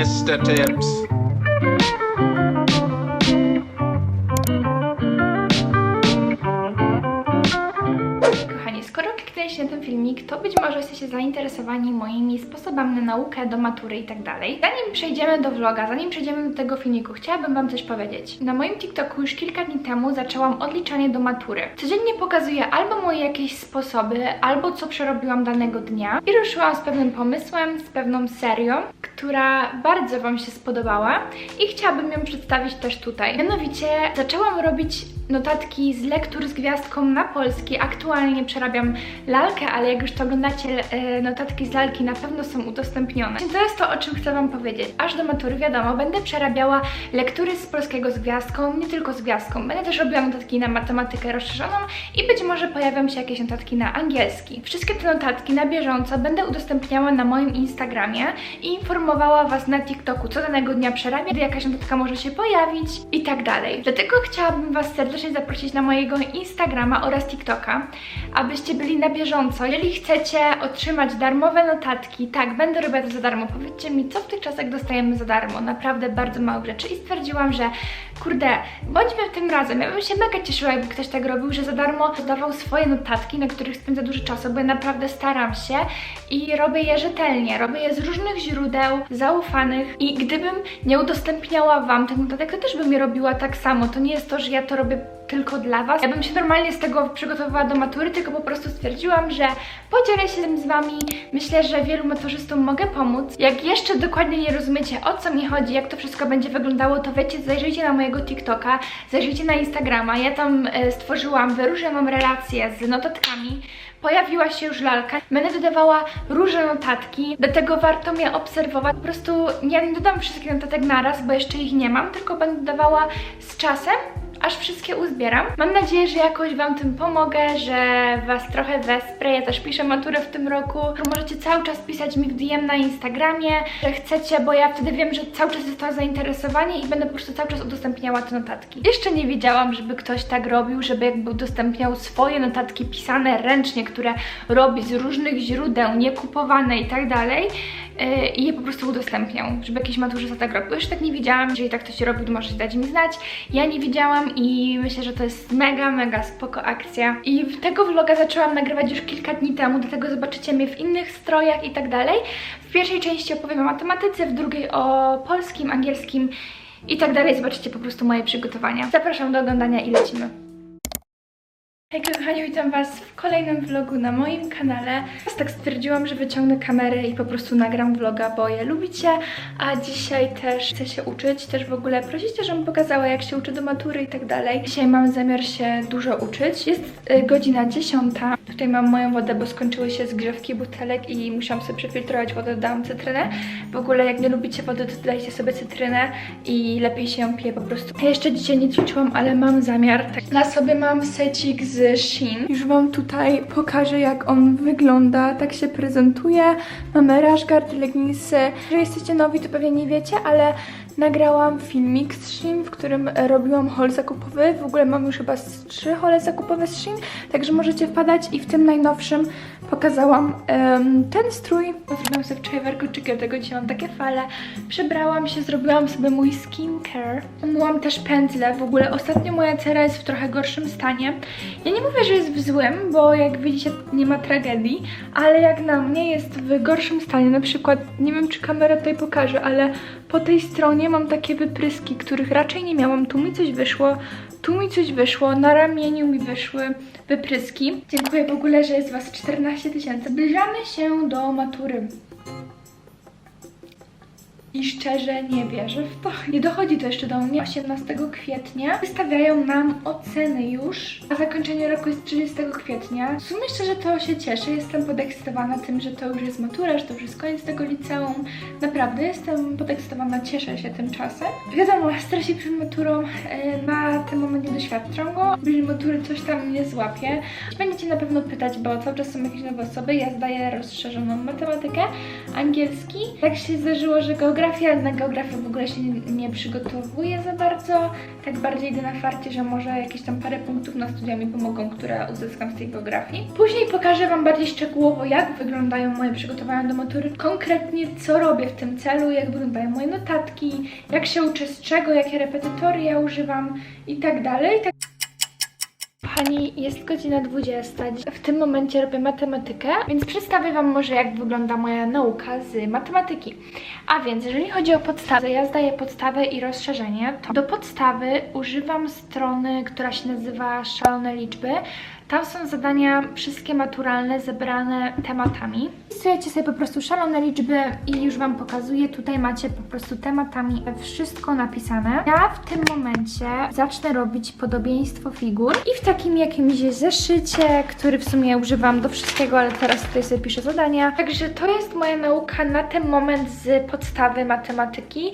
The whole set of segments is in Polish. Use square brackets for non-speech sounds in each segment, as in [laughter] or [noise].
Mr. Tips. Moimi sposobami na naukę do matury i tak dalej. Zanim przejdziemy do vloga, zanim przejdziemy do tego filmiku, chciałabym Wam coś powiedzieć. Na moim TikToku już kilka dni temu zaczęłam odliczanie do matury. Codziennie pokazuję albo moje jakieś sposoby, albo co przerobiłam danego dnia i ruszyłam z pewnym pomysłem, z pewną serią, która bardzo Wam się spodobała i chciałabym ją przedstawić też tutaj. Mianowicie zaczęłam robić notatki z lektur z gwiazdką na polski. Aktualnie przerabiam lalkę, ale jak już to oglądacie, e, notatki z lalki na pewno są udostępnione. To jest to, o czym chcę Wam powiedzieć. Aż do matury, wiadomo, będę przerabiała lektury z polskiego z gwiazdką, nie tylko z gwiazdką. Będę też robiła notatki na matematykę rozszerzoną i być może pojawią się jakieś notatki na angielski. Wszystkie te notatki na bieżąco będę udostępniała na moim Instagramie i informowała Was na TikToku, co danego dnia przerabiam, gdy jakaś notatka może się pojawić i tak dalej. Dlatego chciałabym Was serdecznie zaprosić na mojego Instagrama oraz TikToka, abyście byli na bieżąco. Jeżeli chcecie otrzymać darmowe notatki, tak, będę robiła to za darmo. Powiedzcie mi, co w tych czasach dostajemy za darmo. Naprawdę bardzo mało rzeczy i stwierdziłam, że kurde, bądźmy tym razem. Ja bym się mega cieszyła, jakby ktoś tak robił, że za darmo dawał swoje notatki, na których spędza dużo czasu, bo ja naprawdę staram się i robię je rzetelnie. Robię je z różnych źródeł, zaufanych i gdybym nie udostępniała Wam tych notatek, to też bym je robiła tak samo. To nie jest to, że ja to robię tylko dla Was. Ja bym się normalnie z tego przygotowywała do matury, tylko po prostu stwierdziłam, że podzielę się tym z Wami. Myślę, że wielu maturzystom mogę pomóc. Jak jeszcze dokładnie nie rozumiecie, o co mi chodzi, jak to wszystko będzie wyglądało, to wiecie, zajrzyjcie na mojego TikToka, zajrzyjcie na Instagrama. Ja tam e, stworzyłam wyróżnioną relację z notatkami. Pojawiła się już lalka. Będę dodawała różne notatki, dlatego warto mnie obserwować. Po prostu nie dodam wszystkich notatek naraz, bo jeszcze ich nie mam, tylko będę dodawała z czasem aż wszystkie uzbieram. Mam nadzieję, że jakoś Wam tym pomogę, że Was trochę wesprę. Ja też piszę maturę w tym roku. Możecie cały czas pisać mi w DM na Instagramie, że chcecie, bo ja wtedy wiem, że cały czas jest to zainteresowanie i będę po prostu cały czas udostępniała te notatki. Jeszcze nie wiedziałam, żeby ktoś tak robił, żeby jakby udostępniał swoje notatki pisane ręcznie, które robi z różnych źródeł, niekupowane i tak dalej yy, i je po prostu udostępniał, żeby jakiś maturzysta tak robił. Jeszcze tak nie widziałam, jeżeli tak ktoś robił, to możecie dać mi znać. Ja nie widziałam i myślę, że to jest mega, mega spoko akcja. I tego vloga zaczęłam nagrywać już kilka dni temu, dlatego zobaczycie mnie w innych strojach i tak dalej. W pierwszej części opowiem o matematyce, w drugiej o polskim, angielskim i tak dalej. Zobaczycie po prostu moje przygotowania. Zapraszam do oglądania i lecimy. Hej kochani, witam Was w kolejnym vlogu na moim kanale. Teraz tak stwierdziłam, że wyciągnę kamerę i po prostu nagram vloga, bo je lubicie, a dzisiaj też chcę się uczyć, też w ogóle prosicie, żebym pokazała jak się uczy do matury i tak dalej. Dzisiaj mam zamiar się dużo uczyć. Jest y, godzina 10. Tutaj mam moją wodę, bo skończyły się zgrzewki butelek i musiałam sobie przefiltrować wodę, dodałam cytrynę. W ogóle jak nie lubicie wody, to dodajcie sobie cytrynę i lepiej się ją pije po prostu. Ja jeszcze dzisiaj nie ćwiczyłam, ale mam zamiar. Tak. Na sobie mam secik z Shein. Już Wam tutaj pokażę jak on wygląda, tak się prezentuje. Mamy rashguard, leginsy. Jeżeli jesteście nowi, to pewnie nie wiecie, ale nagrałam filmik z Shein, w którym robiłam haul zakupowy. W ogóle mam już chyba trzy hole zakupowe z także możecie wpadać i w tym najnowszym pokazałam em, ten strój. Zrobiłam sobie wczoraj warkoczyki, dlatego dzisiaj mam takie fale. Przebrałam się, zrobiłam sobie mój skincare. Umyłam też pędzle. W ogóle ostatnio moja cera jest w trochę gorszym stanie. Ja nie mówię, że jest w złym, bo jak widzicie nie ma tragedii, ale jak na mnie jest w gorszym stanie. Na przykład, nie wiem czy kamera tutaj pokaże, ale po tej stronie mam takie wypryski, których raczej nie miałam. Tu mi coś wyszło, tu mi coś wyszło, na ramieniu mi wyszły wypryski. Dziękuję w ogóle, że jest Was 14 tysięcy. Zbliżamy się do matury. I szczerze nie wierzę w to. Nie dochodzi to jeszcze do mnie. 18 kwietnia wystawiają nam oceny już, a zakończenie roku jest 30 kwietnia. W sumie szczerze to się cieszę. Jestem podekscytowana tym, że to już jest matura, że to już jest koniec tego liceum. Naprawdę jestem podekscytowana, cieszę się tym czasem. Wiadomo, stresie przed maturą e, na ten moment nie go. Bliżej matury coś tam mnie złapie. Będziecie na pewno pytać, bo cały czas są jakieś nowe osoby. Ja zdaję rozszerzoną matematykę, angielski. Tak się zdarzyło, że geografia, na geografię w ogóle się nie, przygotowuję za bardzo. Tak bardziej idę na farcie, że może jakieś tam parę punktów na studia mi pomogą, które uzyskam z tej geografii. Później pokażę Wam bardziej szczegółowo, jak wyglądają moje przygotowania do matury, konkretnie co robię w tym celu, jak wyglądają moje notatki, jak się uczę z czego, jakie repetytoria używam i tak dalej. Kochani, jest godzina 20. W tym momencie robię matematykę, więc przedstawię Wam może jak wygląda moja nauka z matematyki. A więc, jeżeli chodzi o podstawę, ja zdaję podstawę i rozszerzenie, to do podstawy używam strony, która się nazywa Szalone Liczby. Tam są zadania wszystkie maturalne zebrane tematami. Wpisujecie sobie po prostu szalone liczby i już Wam pokazuję. Tutaj macie po prostu tematami wszystko napisane. Ja w tym momencie zacznę robić podobieństwo figur i w takim jakimś zeszycie, który w sumie używam do wszystkiego, ale teraz tutaj sobie piszę zadania. Także to jest moja nauka na ten moment z podstawy matematyki.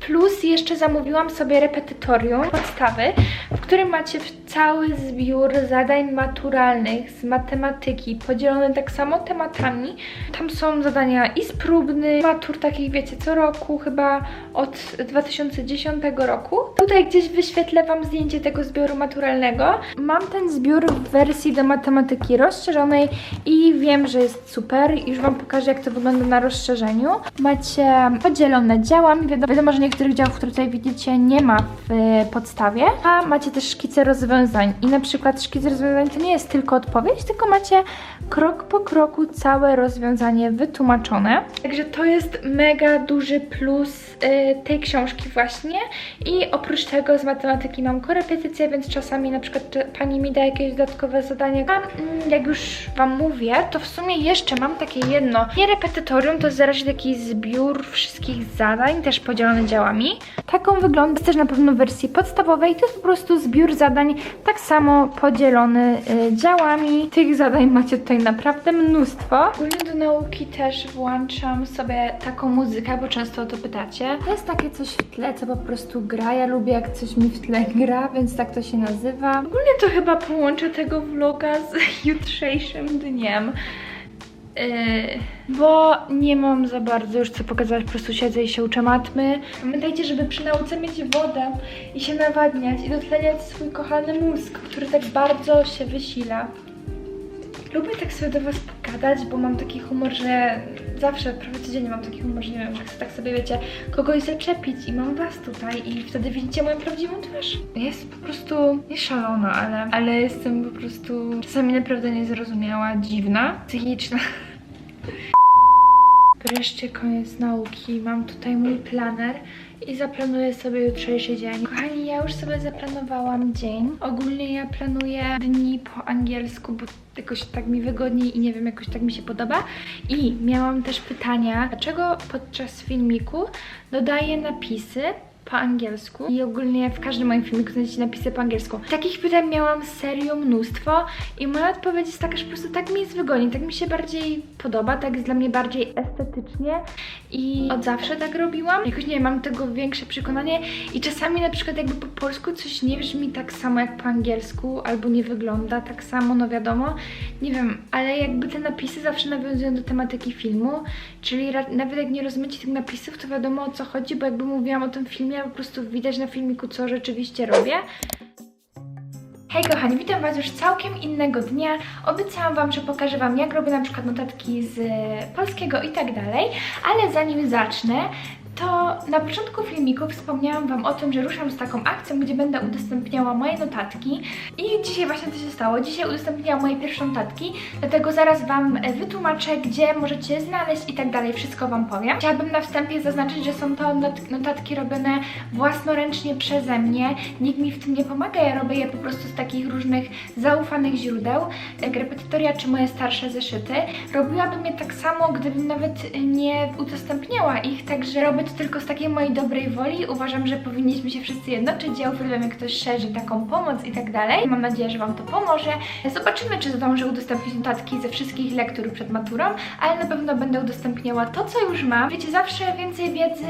Plus jeszcze zamówiłam sobie repetytorium podstawy, w którym macie cały zbiór zadań maturalnych z matematyki, podzielone tak samo tematami. Tam są zadania i z próbnych, matur takich wiecie co roku, chyba od 2010 roku. Tutaj gdzieś wyświetlę Wam zdjęcie tego zbioru maturalnego. Mam ten zbiór w wersji do matematyki rozszerzonej i wiem, że jest super. Już Wam pokażę jak to wygląda na rozszerzeniu. Macie podzielone działami, wiadomo, wiadomo że niektórych działów, które tutaj widzicie nie ma w podstawie, a macie też szkice rozwiązań i na przykład szkic rozwiązań to nie jest tylko odpowiedź, tylko macie krok po kroku całe rozwiązanie wytłumaczone. Także to jest mega duży plus e, tej książki właśnie i oprócz tego z matematyki mam korepetycję, więc czasami na przykład pani mi da jakieś dodatkowe zadanie. A mm, jak już Wam mówię, to w sumie jeszcze mam takie jedno, nie repetytorium, to jest raczej taki zbiór wszystkich zadań, też podzielone działami. Taką wygląda też na pewno w wersji podstawowej, to jest po prostu zbiór zadań, tak samo podzielony y, działami. Tych zadań macie tutaj naprawdę mnóstwo. Ogólnie do nauki też włączam sobie taką muzykę, bo często o to pytacie. To jest takie coś w tle, co po prostu gra. Ja lubię jak coś mi w tle gra, więc tak to się nazywa. Ogólnie to chyba połączę tego vloga z [laughs] jutrzejszym dniem. Yy, bo nie mam za bardzo już co pokazać, po prostu siedzę i się uczę matmy. Pamiętajcie, żeby przy nauce mieć wodę i się nawadniać i dotleniać swój kochany mózg, który tak bardzo się wysila. Lubię tak sobie do Was pogadać, bo mam taki humor, że zawsze, prawie codziennie mam taki humor, że nie wiem, że chcę tak sobie, wiecie, kogoś zaczepić i mam Was tutaj i wtedy widzicie moją prawdziwą twarz. Jest po prostu nie szalona, ale, ale jestem po prostu czasami naprawdę niezrozumiała, dziwna, psychiczna. Wreszcie koniec nauki. Mam tutaj mój planer i zaplanuję sobie jutrzejszy dzień. Kochani, ja już sobie zaplanowałam dzień. Ogólnie ja planuję dni po angielsku, bo jakoś tak mi wygodniej i nie wiem, jakoś tak mi się podoba. I miałam też pytania, dlaczego podczas filmiku dodaję napisy po angielsku i ogólnie w każdym moim filmiku znajdziecie napisy po angielsku. Takich pytań miałam serio mnóstwo i moja odpowiedź jest taka, że po prostu tak mi jest wygodniej, tak mi się bardziej podoba, tak jest dla mnie bardziej estetycznie i od zawsze tak robiłam. Jakoś nie wiem, mam tego większe przekonanie i czasami na przykład jakby po polsku coś nie brzmi tak samo jak po angielsku albo nie wygląda tak samo, no wiadomo, nie wiem, ale jakby te napisy zawsze nawiązują do tematyki filmu, czyli nawet jak nie rozumiecie tych napisów, to wiadomo o co chodzi, bo jakby mówiłam o tym filmie, po prostu widać na filmiku, co rzeczywiście robię. Hej kochani, witam Was już całkiem innego dnia. Obiecałam Wam, że pokażę Wam jak robię na przykład notatki z polskiego i tak dalej, ale zanim zacznę, to na początku filmiku wspomniałam Wam o tym, że ruszam z taką akcją, gdzie będę udostępniała moje notatki i dzisiaj właśnie to się stało. Dzisiaj udostępniłam moje pierwsze notatki, dlatego zaraz Wam e, wytłumaczę, gdzie możecie je znaleźć i tak dalej, wszystko Wam powiem. Chciałabym na wstępie zaznaczyć, że są to not- notatki robione własnoręcznie przeze mnie. Nikt mi w tym nie pomaga, ja robię je po prostu z takich różnych zaufanych źródeł, jak repetytoria czy moje starsze zeszyty. Robiłabym je tak samo, gdybym nawet nie udostępniała ich, także robię to tylko z takiej mojej dobrej woli. Uważam, że powinniśmy się wszyscy jednoczyć. Ja uwielbiam, jak ktoś szerzy taką pomoc i tak dalej. Mam nadzieję, że Wam to pomoże. Zobaczymy, czy zdążę udostępnić notatki ze wszystkich lektur przed maturą, ale na pewno będę udostępniała to, co już mam. Wiecie, zawsze więcej wiedzy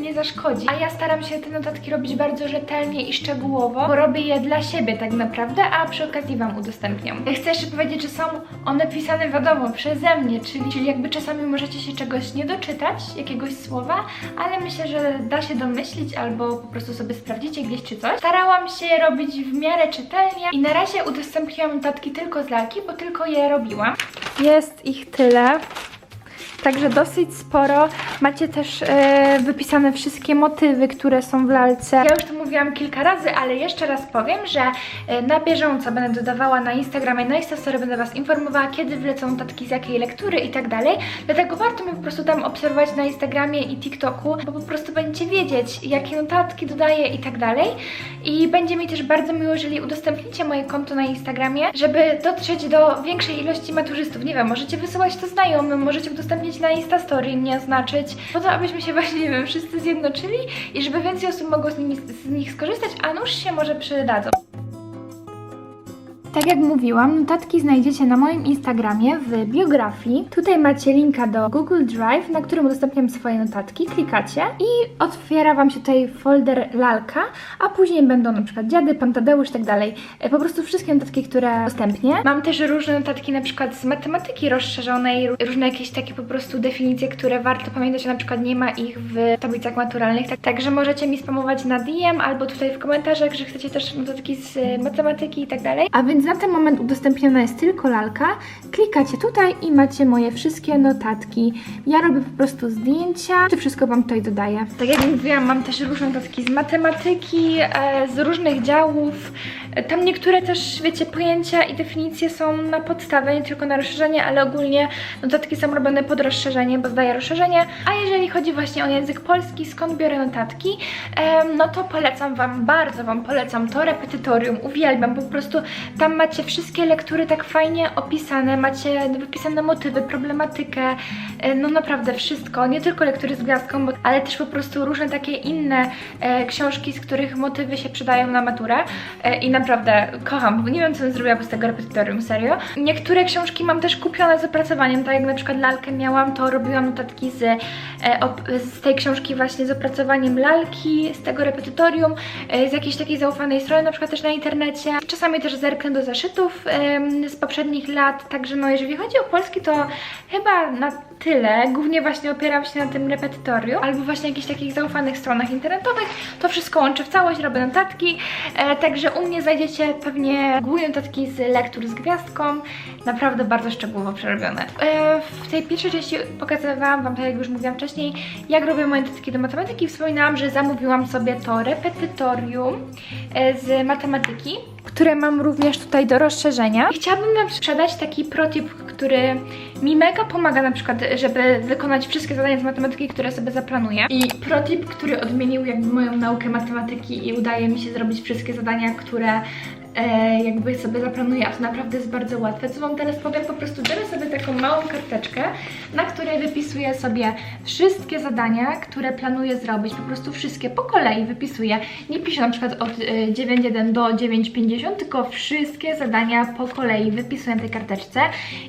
nie zaszkodzi. A ja staram się te notatki robić bardzo rzetelnie i szczegółowo, bo robię je dla siebie tak naprawdę, a przy okazji Wam udostępniam. Chcę jeszcze powiedzieć, że są one pisane wiadomo przeze mnie, czyli, czyli jakby czasami możecie się czegoś nie doczytać, jakiegoś słowa, ale myślę, że da się domyślić albo po prostu sobie sprawdzicie gdzieś czy coś. Starałam się robić w miarę czytelnie i na razie udostępniłam notatki tylko z lalki, bo tylko je robiłam. Jest ich tyle. Także dosyć sporo. Macie też e, wypisane wszystkie motywy, które są w lalce. Ja już to mówiłam kilka razy, ale jeszcze raz powiem, że e, na bieżąco będę dodawała na Instagramie, na Instastory będę Was informowała, kiedy wlecą notatki z jakiej lektury i tak dalej. Dlatego warto mnie po prostu tam obserwować na Instagramie i TikToku, bo po prostu będziecie wiedzieć, jakie notatki dodaję i tak dalej. I będzie mi też bardzo miło, jeżeli udostępnicie moje konto na Instagramie, żeby dotrzeć do większej ilości maturzystów. Nie wiem, możecie wysyłać to znajomym, możecie udostępnić na Instastory i mnie oznaczyć, po to, abyśmy się właśnie, nie wiem, wszyscy zjednoczyli i żeby więcej osób mogło z, nimi, z nich skorzystać, a nuż się może przydadzą. Tak jak mówiłam, notatki znajdziecie na moim Instagramie w biografii. Tutaj macie linka do Google Drive, na którym udostępniam swoje notatki. Klikacie i otwiera Wam się tutaj folder lalka, a później będą na przykład dziady, pan Tadeusz i tak dalej. E, Po prostu wszystkie notatki, które udostępnię. Mam też różne notatki na przykład z matematyki rozszerzonej, różne jakieś takie po prostu definicje, które warto pamiętać, na przykład nie ma ich w tablicach maturalnych. Tak, także możecie mi spamować na DM albo tutaj w komentarzach, że chcecie też notatki z matematyki i tak dalej. A więc na ten moment udostępniona jest tylko lalka. Klikacie tutaj i macie moje wszystkie notatki. Ja robię po prostu zdjęcia, to wszystko Wam tutaj dodaję. Tak jak mówiłam, mam też różne notatki z matematyki, e, z różnych działów. E, Tam niektóre też, wiecie, pojęcia i definicje są na podstawę, nie tylko na rozszerzenie, ale ogólnie notatki są robione pod rozszerzenie, bo zdaję rozszerzenie. A jeżeli chodzi właśnie o język polski, skąd biorę notatki, no to polecam Wam, bardzo Wam polecam to repetytorium, uwielbiam, po prostu tam macie wszystkie lektury tak fajnie opisane, macie wypisane motywy, problematykę, e, no naprawdę wszystko, nie tylko lektury z gwiazdką, bo, ale też po prostu różne takie inne e, książki, z których motywy się przydają na maturę e, i naprawdę kocham, bo nie wiem co bym zrobiła bez tego repetytorium, serio. Niektóre książki mam też kupione z opracowaniem, tak jak na przykład lalkę miałam, to robiłam notatki z, z tej książki właśnie z opracowaniem lalki, z tego repetytorium, z jakiejś takiej zaufanej strony, na przykład też na internecie. Czasami też zerknę do zeszytów z poprzednich lat, także no jeżeli chodzi o polski, to chyba na tyle. Głównie właśnie opieram się na tym repetytorium, albo właśnie jakichś takich zaufanych stronach internetowych. To wszystko łączę w całość, robię notatki, e, także u mnie znajdziecie pewnie głównie notatki z lektur z gwiazdką, naprawdę bardzo szczegółowo przerobione. E, w tej pierwszej części pokazywałam Wam, tak jak już mówiłam wcześniej, jak robię moje notatki do matematyki. Wspominałam, że zamówiłam sobie to repetytorium e, z matematyki, które mam również tutaj do rozszerzenia. Chciałabym Wam sprzedać taki protip, który mi mega pomaga na przykład, żeby wykonać wszystkie zadania z matematyki, które sobie zaplanuję. I protip, który odmienił jakby moją naukę matematyki i udaje mi się zrobić wszystkie zadania, które e, jakby sobie zaplanuję, a to naprawdę jest bardzo łatwe. Co Wam teraz powiem, po prostu biorę sobie taką małą karteczkę, na której wypisuję sobie wszystkie zadania, które planuję zrobić, po prostu wszystkie po kolei wypisuję. Nie piszę na przykład od e, 9.1 do 9.50, tylko wszystkie zadania po kolei wypisuję na tej karteczce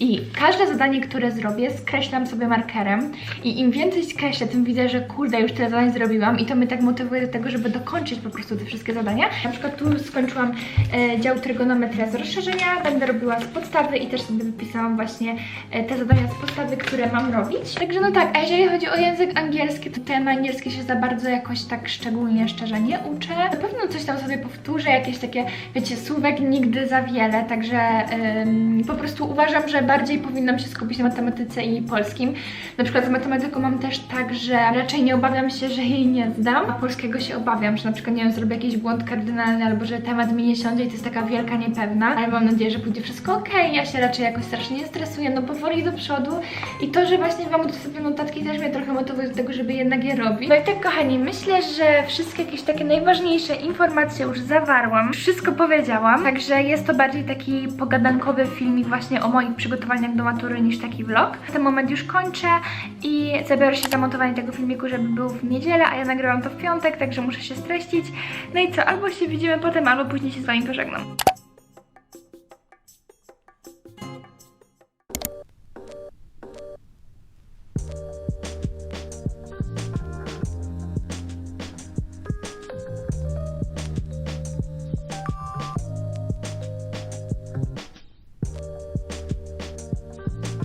i każde zadanie, które zrobię, skreślam sobie markerem i im więcej skreślę, tym widzę, że kurde, już tyle zadań zrobiłam i to mnie tak motywuje do tego, żeby dokończyć po prostu te wszystkie zadania. Na przykład tu skończyłam e, dział trygonometria z rozszerzenia, będę robiła z podstawy i też sobie wypisałam właśnie e, te zadania z podstawy, które mam robić. Także no tak, a jeżeli chodzi o język angielski, to ten angielski się za bardzo jakoś tak szczególnie szczerze nie uczę. Na pewno coś tam sobie powtórzę, jakieś takie, wiecie, słówek nigdy za wiele, także po prostu uważam, że bardziej powinnam się skupić na matematyce i polskim. Na przykład z matematyką mam też tak, że raczej nie obawiam się, że jej nie zdam, a polskiego się obawiam, że na przykład, nie wiem, zrobię jakiś błąd kardynalny albo że temat mi nie siądzie i to jest taka wielka niepewna, ale mam nadzieję, że pójdzie wszystko ok. Ja się raczej jakoś strasznie nie stresuję, no powoli do przodu i to, że właśnie Wam udostępnię notatki też mnie trochę motywuje do tego, żeby jednak je robić. No i tak kochani, myślę, że wszystkie jakieś takie najważniejsze informacje już zawarłam, wszystko powiedziałam, także jest to bardziej taki pogadankowy filmik właśnie o moich przygotowaniach do matury niż taki vlog. W ten moment już kończę i zabiorę się za montowanie tego filmiku, żeby był w niedzielę, a ja nagrywam to w piątek, także muszę się streścić. No i co, albo się widzimy potem, albo później się z Wami pożegnam. থাকলাম